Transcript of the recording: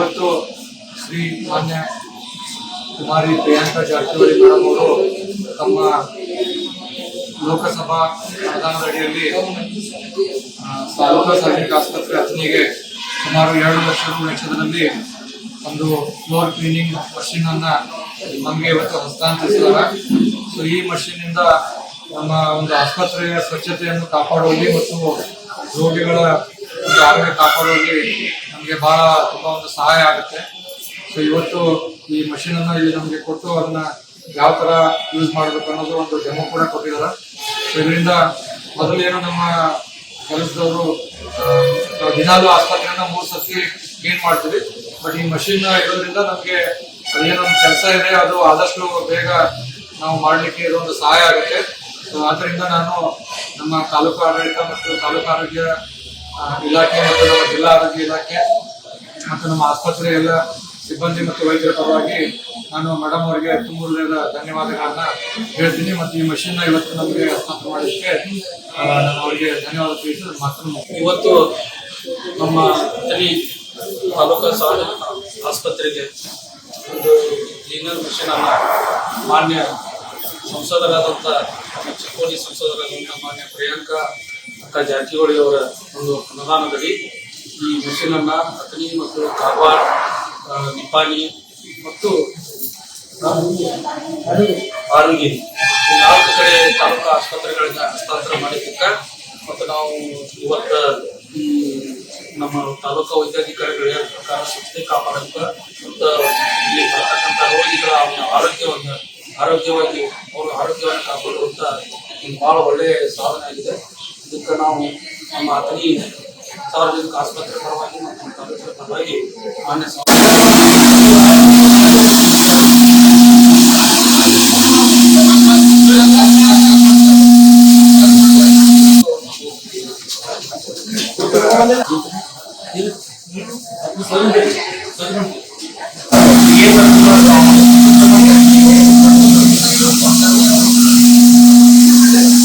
ಇವತ್ತು ಶ್ರೀ ಮಾನ್ಯ ಕುಮಾರಿ ಪ್ರಿಯಾಂಕಾ ಜಾರಕಿಹೊಳಿ ಮೇಡಮ್ ಅವರು ತಮ್ಮ ಲೋಕಸಭಾ ಅನುದಾನದ ಅಡಿಯಲ್ಲಿ ತಾಲೂಕಾ ಸಾರ್ವಜನಿಕ ಆಸ್ಪತ್ರೆ ಹತ್ತನಿಗೆ ಸುಮಾರು ಎರಡು ಲಕ್ಷ ರೂ ವೆಚ್ಚದಲ್ಲಿ ಒಂದು ಫ್ಲೋರ್ ಕ್ಲೀನಿಂಗ್ ಮಷಿನ್ ಅನ್ನ ನಮಗೆ ಇವತ್ತು ಹಸ್ತಾಂತರಿಸಿದ್ದಾರೆ ಸೊ ಈ ಮಷಿನ್ ಇಂದ ನಮ್ಮ ಒಂದು ಆಸ್ಪತ್ರೆಯ ಸ್ವಚ್ಛತೆಯನ್ನು ಕಾಪಾಡುವಲ್ಲಿ ಮತ್ತು ರೋಗಿಗಳ ಆರೋಗ್ಯ ಕಾಪಾಡುವಲ್ಲಿ ನಮಗೆ ಬಹಳ ತುಂಬಾ ಒಂದು ಸಹಾಯ ಆಗುತ್ತೆ. ಸೊ ಇವತ್ತು ಈ ಮಷಿನ್ ಅನ್ನ ಇಲ್ಲಿ ನಮಗೆ ಕೊಟ್ಟು ಅದನ್ನ ಯಾವ ತರ ಯೂಸ್ ಮಾಡಬೇಕು ಅನ್ನೋದು ಒಂದು ಡೆಮೋ ಕೂಡ ಕೊಟ್ಟಿದ್ದಾರೆ. ಸೊ ಇದರಿಂದ ಮೊದಲೇನು ನಮ್ಮ ಕೆಲಸದವರು ದಿನಾಲು ಆಸ್ಪತ್ರೆಯನ್ನ ಮೂರ್ ಸತಿ ಕ್ಲೀನ್ ಮಾಡ್ತೀವಿ. ಬಟ್ ಈ ಮಷಿನ್ ಇರೋದ್ರಿಂದ ನಮಗೆ ಅದೇನೊಂದು ಕೆಲಸ ಇದೆ, ಅದು ಆದಷ್ಟು ಬೇಗ ನಾವು ಮಾಡ್ಲಿಕ್ಕೆ ಇದೊಂದು ಸಹಾಯ ಆಗುತ್ತೆ. ಸೊ ಆದ್ದರಿಂದ ನಾನು ನಮ್ಮ ತಾಲೂಕು ಆಡಳಿತ ಮತ್ತು ತಾಲೂಕು ಆರೋಗ್ಯ ಇಲಾಖೆ ಮತ್ತು ನಮ್ಮ ಜಿಲ್ಲಾ ಆರೋಗ್ಯ ಇಲಾಖೆ ಮತ್ತು ನಮ್ಮ ಆಸ್ಪತ್ರೆ ಎಲ್ಲ ಸಿಬ್ಬಂದಿ ಮತ್ತು ವೈದ್ಯರ ಪರವಾಗಿ ನಾನು ಮೇಡಮ್ ಅವರಿಗೆ ತುಂಬ ಹೃದಯದ ಧನ್ಯವಾದಗಳನ್ನ ಹೇಳ್ತೀನಿ ಮತ್ತು ಈ ಮಷಿನ್ ಇವತ್ತು ನಮಗೆ ಹಸ್ತಾಂತರ ಮಾಡಿದಕ್ಕೆ ನಾನು ಅವರಿಗೆ ಧನ್ಯವಾದ ತಿಳಿಸಿ, ಮಾತ್ರ ಇವತ್ತು ನಮ್ಮ ತನಿ ತಾಲೂಕಾ ಸಾಲ ಆಸ್ಪತ್ರೆಗೆ ಒಂದು ಕ್ಲೀನರ್ ಮಷಿನ್ ಅನ್ನ ಮಾನ್ಯ ಸಂಸದರಾದಂಥ ಚಿಕ್ಕೋಡಿ ಸಂಸದರಾದಂಥ ಮಾನ್ಯ ಪ್ರಿಯಾಂಕಾ ಅಕ್ಕ ಜಾರಕಿಹೊಳಿ ಅವರ ಒಂದು ಅನುದಾನದಡಿ ಈ ಮಿಷನ್ ಅನ್ನ ಅಥಣಿ ಮತ್ತು ಕಾರವಾರ ನಿಪಾಣಿ ಮತ್ತು ಆರೋಗ್ಯ ನಾಲ್ಕು ಕಡೆ ತಾಲೂಕು ಆಸ್ಪತ್ರೆಗಳನ್ನ ಹಸ್ತಾಂತರ ಮಾಡಿದ್ದಕ್ಕ ಮತ್ತು ನಾವು ಇವತ್ತ ನಮ್ಮ ತಾಲೂಕು ವೈದ್ಯಾಧಿಕಾರಿಗಳ ಪ್ರಕಾರ ಸ್ವಚ್ಛತೆ ಕಾಪಾಡಕ್ಕ ಮತ್ತು ಇಲ್ಲಿ ಬರ್ತಕ್ಕಂಥ ರೋಗಿಗಳ ಅವನ ಆರೋಗ್ಯವನ್ನು, ಆರೋಗ್ಯವಾಗಿ ಅವರು ಆರೋಗ್ಯವನ್ನು ಕಾಪಾಡುವಂತ ಬಹಳ ಒಳ್ಳೆಯ ಸಾಧನೆ ಆಗಿದೆ. ಇದಕ್ಕೆ ನಾವು ನಮ್ಮ ಅಥಣಿ ಸಾರ್ವಜನಿಕ ಆಸ್ಪತ್ರೆ ಪರವಾಗಿ ಮತ್ತು ನಮ್ಮ ತಾಲೂಕಿನ ಪರವಾಗಿ ಮಾನ್ಯ ಸಂ- ಸರಿ